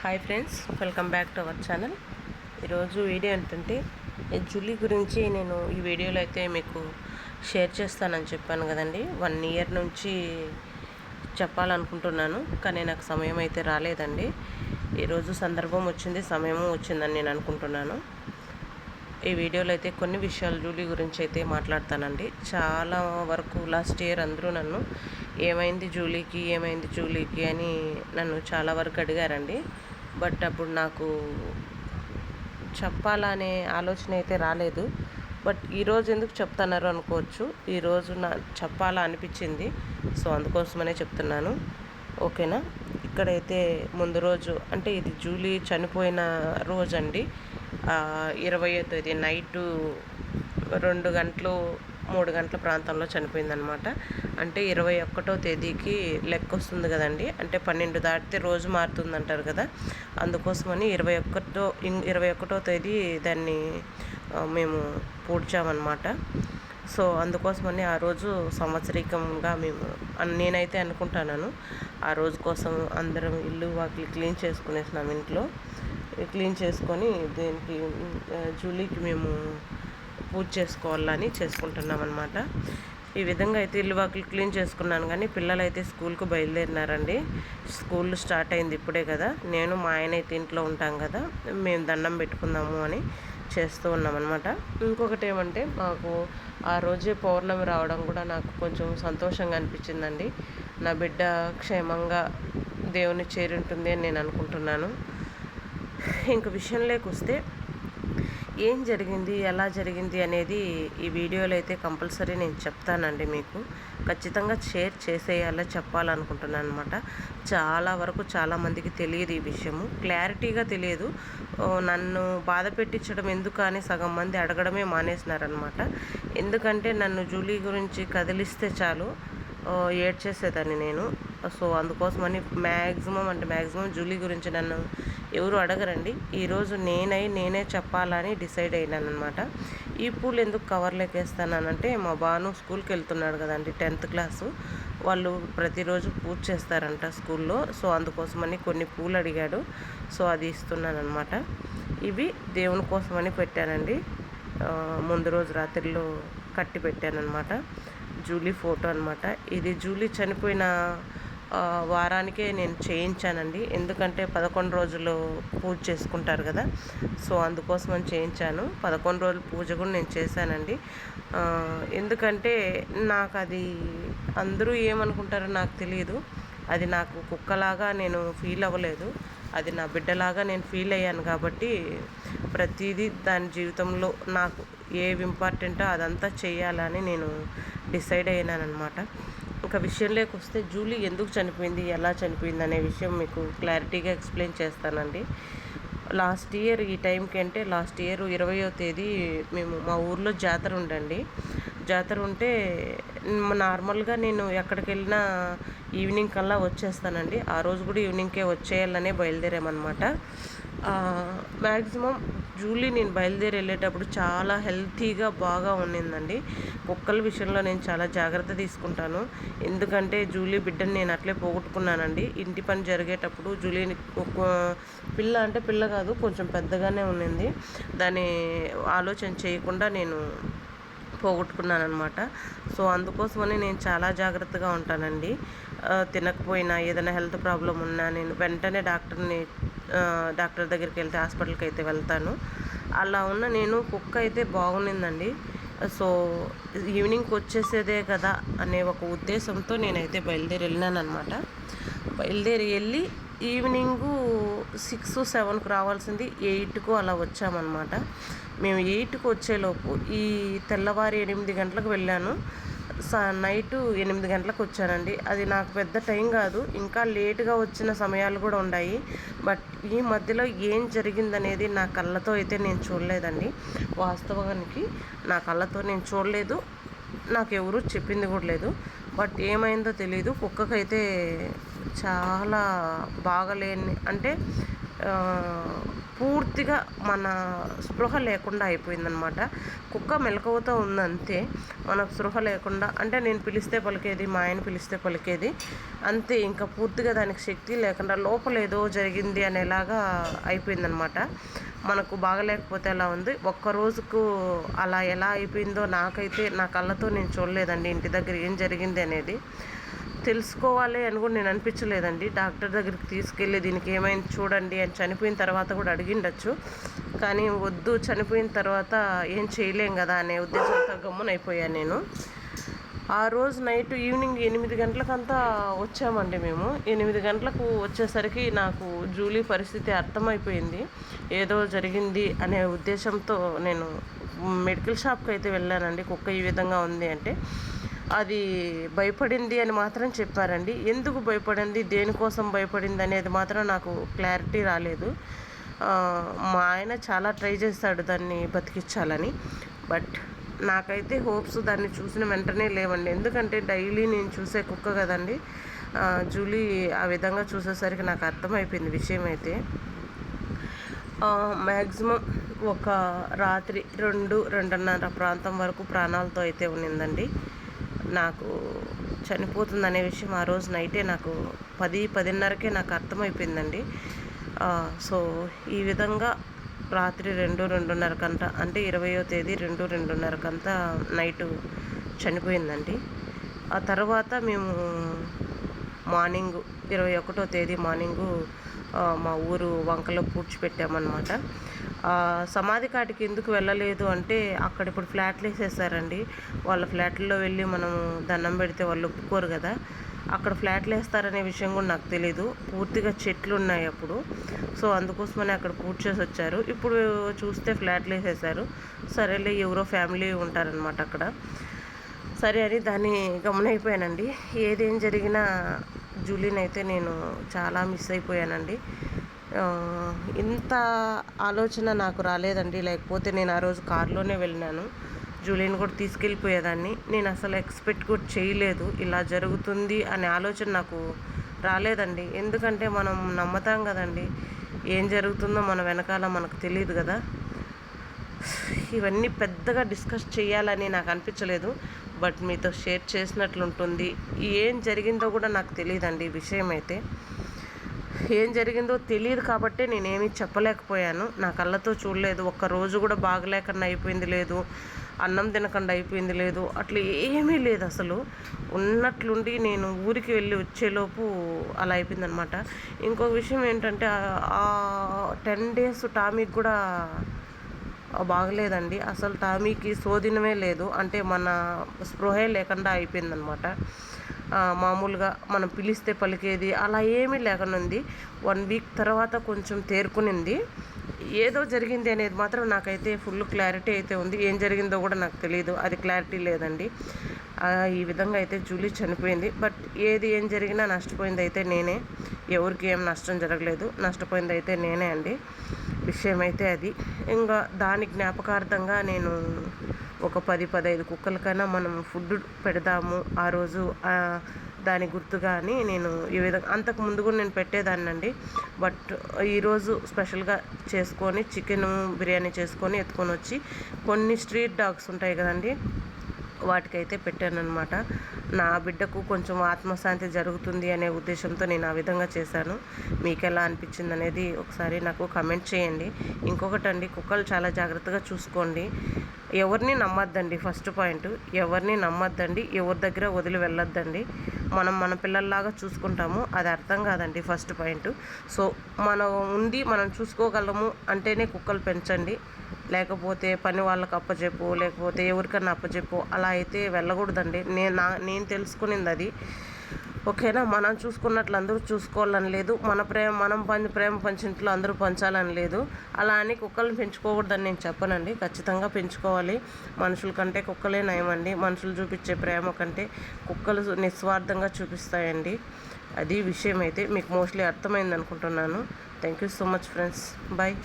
Hi friends welcome back to our channel ఈరోజు video ఏంటంటే ఈ జూలీ గురించి నేను ఈ వీడియోలో అయితే మీకు షేర్ చేస్తానని చెప్పాను కదండి. వన్ ఇయర్ నుంచి చెప్పాలనుకుంటున్నాను కానీ నాకు సమయం అయితే రాలేదండి. ఈరోజు సందర్భం వచ్చింది సమయము వచ్చిందని నేను అనుకుంటున్నాను. ఈ వీడియోలో అయితే కొన్ని విషయాలు జూలీ గురించి అయితే మాట్లాడతానండి. చాలా వరకు లాస్ట్ ఇయర్ అందరూ నన్ను ఏమైంది జూలీకి ఏమైంది జూలీకి అని నన్ను చాలా వరకు అడిగారండి. బట్ అప్పుడు నాకు చెప్పాలనే ఆలోచన అయితే రాలేదు. బట్ ఈరోజు ఎందుకు చెప్తున్నారు అనుకోవచ్చు. ఈరోజు నా చెప్పాలా అనిపించింది. సో అందుకోసమనే చెప్తున్నాను. ఓకేనా? ఇక్కడైతే ముందు రోజు అంటే ఇది జూలీ చనిపోయిన రోజు అండి ఇరవయో తేదీ నైటు రెండు గంటలు మూడు గంటల ప్రాంతంలో చనిపోయిందనమాట అంటే ఇరవై ఒకటో తేదీకి లెక్క వస్తుంది కదండి. అంటే పన్నెండు దాటితే రోజు మారుతుంది అంటారు కదా. అందుకోసమని ఇరవై ఒకటో ఇరవై ఒకటో తేదీ దాన్ని మేము పూడ్చామన్నమాట. సో అందుకోసమని ఆ రోజు సంవత్సరికంగా మేము నేనైతే అనుకుంటున్నాను. ఆ రోజు కోసం అందరం ఇల్లు వాకిలి క్లీన్ చేసుకునేసినాం ఇంట్లో. క్లీన్ చేసుకొని దీనికి జూలీకి మేము పూజ చేసుకోవాలని చేసుకుంటున్నాం అనమాట ఈ విధంగా అయితే ఇల్లు వాకిలు క్లీన్ చేసుకున్నాను కానీ పిల్లలు అయితే స్కూల్కు బయలుదేరినారండి. స్కూల్ స్టార్ట్ అయింది ఇప్పుడే కదా. నేను మా ఆయన అయితే ఇంట్లో ఉంటాం కదా. మేము దండం పెట్టుకుందాము అని చేస్తూ ఉన్నామన్నమాట. ఇంకొకటి ఏమంటే మాకు ఆ రోజే పౌర్ణమి రావడం కూడా నాకు కొంచెం సంతోషంగా అనిపించిందండి. నా బిడ్డ క్షేమంగా దేవుని చేరుంటుంది అని నేను అనుకుంటున్నాను. ఇంక విషయంలోకి వస్తే ఏం జరిగింది ఎలా జరిగింది అనేది ఈ వీడియోలో అయితే కంపల్సరీ నేను చెప్తానండి మీకు. ఖచ్చితంగా షేర్ చేసేయాలో చెప్పాలనుకుంటున్నాను అనమాట చాలా వరకు చాలామందికి తెలియదు ఈ విషయము. క్లారిటీగా తెలియదు. నన్ను బాధ పెట్టించడం ఎందుకు అని సగం మంది అడగడమే మానేసినారనమాట ఎందుకంటే నన్ను జూలీ గురించి కదిలిస్తే చాలు. ఏడ్చేసేదాన్ని నేను. సో అందుకోసమని మ్యాక్సిమం అంటే మ్యాక్సిమం జూలీ గురించి నన్ను ఎవరు అడగరండి. ఈరోజు నేనై నేనే చెప్పాలని డిసైడ్ అయినాను అనమాట ఈ పూలు ఎందుకు కవర్లోకి వేస్తానంటే మా బాను స్కూల్కి వెళ్తున్నాడు కదండి టెన్త్ క్లాసు. వాళ్ళు ప్రతిరోజు పూజ చేస్తారంట స్కూల్లో. సో అందుకోసమని కొన్ని పూలు అడిగాడు. సో అది ఇస్తున్నాను అనమాట ఇవి దేవుని కోసమని పెట్టానండి. ముందు రోజు రాత్రిలో కట్టి పెట్టానమాట జూలీ ఫోటో అనమాట ఇది జూలీ చనిపోయిన వారానికే నేను చేయించానండి. ఎందుకంటే పదకొండు రోజులు పూజ చేసుకుంటారు కదా. సో అందుకోసం అని చేయించాను. పదకొండు రోజులు పూజ కూడా నేను చేశానండి. ఎందుకంటే నాకు అది అందరూ ఏమనుకుంటారో నాకు తెలియదు అది నాకు కుక్కలాగా నేను ఫీల్ అవ్వలేదు. అది నా బిడ్డలాగా నేను ఫీల్ అయ్యాను కాబట్టి ప్రతిదీ దాని జీవితంలో నాకు ఏవి ఇంపార్టెంటో అదంతా చేయాలని నేను డిసైడ్ అయ్యానమాట ఒక విషయంలోకి వస్తే జూలీ ఎందుకు చనిపోయింది ఎలా చనిపోయింది అనే విషయం మీకు క్లారిటీగా ఎక్స్ప్లెయిన్ చేస్తానండి. లాస్ట్ ఇయర్ ఈ టైంకి అంటే లాస్ట్ ఇయర్ ఇరవయో తేదీ మేము మా ఊర్లో జాతర ఉండండి జాతర ఉంటే నార్మల్గా నేను ఎక్కడికి వెళ్ళినా ఈవినింగ్ కల్లా వచ్చేస్తానండి. ఆ రోజు కూడా ఈవినింగ్కే వచ్చేయాలనే బయలుదేరామన్నమాట. మ్యాక్సిమం జూలీ నేను బయలుదేరి వెళ్ళేటప్పుడు చాలా హెల్తీగా బాగా ఉండిందండి. కుక్కల విషయంలో నేను చాలా జాగ్రత్త తీసుకుంటాను. ఎందుకంటే జూలీ బిడ్డని నేను అట్లే పోగొట్టుకున్నానండి. ఇంటి పని జరిగేటప్పుడు జూలీని పిల్ల అంటే పిల్ల కాదు కొంచెం పెద్దగానే ఉండింది. దాని ఆలోచన చేయకుండా నేను పోగొట్టుకున్నాను అనమాట సో అందుకోసమని నేను చాలా జాగ్రత్తగా ఉంటానండి. తినకపోయినా ఏదైనా హెల్త్ ప్రాబ్లం ఉన్నా నేను వెంటనే డాక్టర్ని డాక్టర్ దగ్గరికి వెళ్తే హాస్పిటల్కి అయితే వెళ్తాను. అలా ఉన్న నేను కుక్క అయితే బాగుండిందండి. సో ఈవినింగ్కి వచ్చేసేదే కదా అనే ఒక ఉద్దేశంతో నేనైతే బయలుదేరి వెళ్ళినాను అనమాట బయలుదేరి వెళ్ళి ఈవినింగు సిక్స్ సెవెన్కు రావాల్సింది ఎయిట్కు అలా వచ్చామన్నమాట. మేము ఎయిట్కి వచ్చేలోపు ఈ తెల్లవారి ఎనిమిది గంటలకు వెళ్ళాను. నైటు ఎనిమిది గంటలకు వచ్చానండి. అది నాకు పెద్ద టైం కాదు. ఇంకా లేటుగా వచ్చిన సమయాలు కూడా ఉన్నాయి బట్ ఈ మధ్యలో ఏం జరిగిందనేది నా కళ్ళతో అయితే నేను చూడలేదండి. వాస్తవానికి నా కళ్ళతో నేను చూడలేదు. నాకు ఎవరు చెప్పింది కూడా లేదు. బట్ ఏమైందో తెలియదు కుక్కకైతే చాలా బాగలేని అంటే పూర్తిగా మన స్పృహ లేకుండా అయిపోయిందనమాట. కుక్క మెలకువతో ఉందంతే మనకు స్పృహ లేకుండా అంటే నేను పిలిస్తే పలికేది మా ఆయన పిలిస్తే పలికేది అంతే ఇంకా పూర్తిగా దానికి శక్తి లేకుండా లోపల ఏదో జరిగింది అనేలాగా అయిపోయిందనమాట. మనకు బాగలేకపోతే అలా ఉంది? ఒక్క రోజుకు అలా ఎలా అయిపోయిందో నాకైతే నా కళ్ళతో నేను చూడలేదండి ఇంటి దగ్గర ఏం జరిగింది అనేది. తెలుసుకోవాలి అని కూడా నేను అనిపించలేదండి. డాక్టర్ దగ్గరికి తీసుకెళ్ళి దీనికి ఏమైంది చూడండి అని చనిపోయిన తర్వాత కూడా అడిగిండొచ్చు. కానీ వద్దు చనిపోయిన తర్వాత ఏం చేయలేం కదా అనే ఉద్దేశంతో గమ్మునైపోయాను నేను. ఆ రోజు నైట్ ఈవినింగ్ ఎనిమిది గంటలకంతా వచ్చామండి మేము. ఎనిమిది గంటలకు వచ్చేసరికి నాకు జూలీ పరిస్థితి అర్థమైపోయింది. ఏదో జరిగింది అనే ఉద్దేశంతో నేను మెడికల్ షాప్కి అయితే వెళ్ళానండి. కుక్క ఈ విధంగా ఉంది అంటే. అది భయపడింది అని మాత్రం చెప్పారండి. ఎందుకు భయపడింది? దేనికోసం భయపడింది అనేది మాత్రం నాకు క్లారిటీ రాలేదు. మా ఆయన చాలా ట్రై చేస్తాడు దాన్ని బతికించాలని బట్ నాకైతే హోప్స్ దాన్ని చూసిన వెంటనే లేవండి. ఎందుకంటే డైలీ నేను చూసే కుక్క కదండి. జూలీ ఆ విధంగా చూసేసరికి నాకు అర్థమైపోయింది విషయం అయితే. మ్యాక్సిమం ఒక రాత్రి రెండు రెండున్నర ప్రాంతం వరకు ప్రాణాలతో అయితే ఉన్నిందండి. నాకు చనిపోతుందనే విషయం ఆ రోజు నైటే నాకు పది పదిన్నరకే నాకు అర్థమైపోయిందండి. సో ఈ విధంగా రాత్రి రెండు రెండున్నరకంతా అంటే ఇరవయో తేదీ రెండు రెండున్నరకంతా నైటు చనిపోయిందండి. ఆ తర్వాత మేము మార్నింగ్ ఇరవై ఒకటో తేదీ మార్నింగు మా ఊరు వంకలో పూడ్చిపెట్టామన్నమాట. సమాధి కాటికి ఎందుకు వెళ్ళలేదు అంటే అక్కడ ఇప్పుడు ఫ్లాట్లు వేసేసారండి. వాళ్ళ ఫ్లాట్లలో వెళ్ళి మనం దండం పెడితే వాళ్ళు ఒప్పుకోరు కదా. అక్కడ ఫ్లాట్లు వేస్తారనే విషయం కూడా నాకు తెలీదు. పూర్తిగా చెట్లు ఉన్నాయి అప్పుడు. సో అందుకోసమని అక్కడ పూర్తి చేసి వచ్చారు. ఇప్పుడు చూస్తే ఫ్లాట్లు వేసేసారు. సరేలే ఎవరో ఫ్యామిలీ ఉంటారనమాట అక్కడ. సరే అని దాన్ని గమనైపోయానండి. ఏదేం జరిగినా జూలీని అయితే నేను చాలా మిస్ అయిపోయానండి. ఇంత ఆలోచన నాకు రాలేదండి. లేకపోతే నేను ఆ రోజు కారులోనే వెళ్ళినాను. జూలియన్ కూడా తీసుకెళ్ళిపోయేదాన్ని. నేను అసలు ఎక్స్పెక్ట్ కూడా చేయలేదు. ఇలా జరుగుతుంది అనే ఆలోచన నాకు రాలేదండి. ఎందుకంటే మనం నమ్మతాం కదండి. ఏం జరుగుతుందో మన వెనకాల మనకు తెలియదు కదా. ఇవన్నీ పెద్దగా డిస్కస్ చేయాలని నాకు అనిపించలేదు. బట్ మీతో షేర్ చేసినట్లుంటుంది. ఏం జరిగిందో కూడా నాకు తెలియదండి ఈ విషయం అయితే. ఏం జరిగిందో తెలియదు కాబట్టి నేనేమీ చెప్పలేకపోయాను. నా కళ్ళతో చూడలేదు. ఒక్క రోజు కూడా బాగలేకుండా అయిపోయింది లేదు. అన్నం తినకుండా అయిపోయింది లేదు. అట్లా ఏమీ లేదు అసలు. ఉన్నట్లుండి నేను ఊరికి వెళ్ళి వచ్చేలోపు అలా అయిపోయిందనమాట. ఇంకొక విషయం ఏంటంటే ఆ టెన్ డేస్ టామీకి కూడా బాగలేదండి. అసలు టామీకి శోధినమే లేదు. అంటే మన స్పృహే లేకుండా అయిపోయిందనమాట. మామూలుగా మనం పిలిస్తే పలికేది అలా ఏమీ లేకనుంది. వన్ వీక్ తర్వాత కొంచెం తేరుకునింది. ఏదో జరిగింది అనేది మాత్రం నాకైతే ఫుల్ క్లారిటీ అయితే ఉంది. ఏం జరిగిందో కూడా నాకు తెలియదు అది క్లారిటీ లేదండి. ఈ విధంగా అయితే జూలీ చనిపోయింది. బట్ ఏది ఏం జరిగినా నష్టపోయింది అయితే నేనే. ఎవరికి ఏం నష్టం జరగలేదు. నష్టపోయింది అయితే నేనే అండి. విషయం అయితే అది. ఇంకా దాని జ్ఞాపకార్థంగా నేను ఒక పది పదహైదు కుక్కలకైనా మనం ఫుడ్ పెడదాము ఆ రోజు దాని గుర్తుగా అని నేను ఈ విధంగా అంతకు ముందు కూడా నేను పెట్టేదాన్నండి. బట్ ఈరోజు స్పెషల్గా చేసుకొని చికెన్ బిర్యానీ చేసుకొని ఎత్తుకొని వచ్చి కొన్ని స్ట్రీట్ డాగ్స్ ఉంటాయి కదండి వాటికైతే పెట్టాను అనమాట నా బిడ్డకు కొంచెం ఆత్మశాంతి జరుగుతుంది అనే ఉద్దేశంతో నేను ఆ విధంగా చేశాను. మీకు ఎలా అనిపించింది అనేది ఒకసారి నాకు కమెంట్ చేయండి. ఇంకొకటి అండి కుక్కలు చాలా జాగ్రత్తగా చూసుకోండి. ఎవరిని నమ్మద్దండి ఫస్ట్ పాయింట్ ఎవరిని నమ్మద్దండి ఎవరి దగ్గర వదిలి వెళ్ళొద్దండి. మనం మన పిల్లల్లాగా చూసుకుంటాము అది అర్థం కాదండి ఫస్ట్ పాయింట్ సో మనం ఉండి మనం చూసుకోగలము అంటేనే కుక్కలు పెంచండి. లేకపోతే పని వాళ్ళకి అప్పచెప్పు లేకపోతే ఎవరికన్నా అప్పచెప్పు అలా అయితే వెళ్ళకూడదండి. నేను నా నేను తెలుసుకునింది అది. ఓకేనా? మనం చూసుకున్నట్లు అందరూ చూసుకోవాలని లేదు. మన ప్రేమ మనం పంచి ప్రేమ పంచినట్లు అందరూ పంచాలని లేదు. అలా అని కుక్కలను పెంచుకోకూడదని నేను చెప్పనండి. ఖచ్చితంగా పెంచుకోవాలి. మనుషుల కంటే కుక్కలే నయమండి. మనుషులు చూపించే ప్రేమ కంటే కుక్కలు నిస్వార్థంగా చూపిస్తాయండి. అది విషయం అయితే మీకు మోస్ట్లీ అర్థమైంది అనుకుంటున్నాను thank you so much friends. Bye.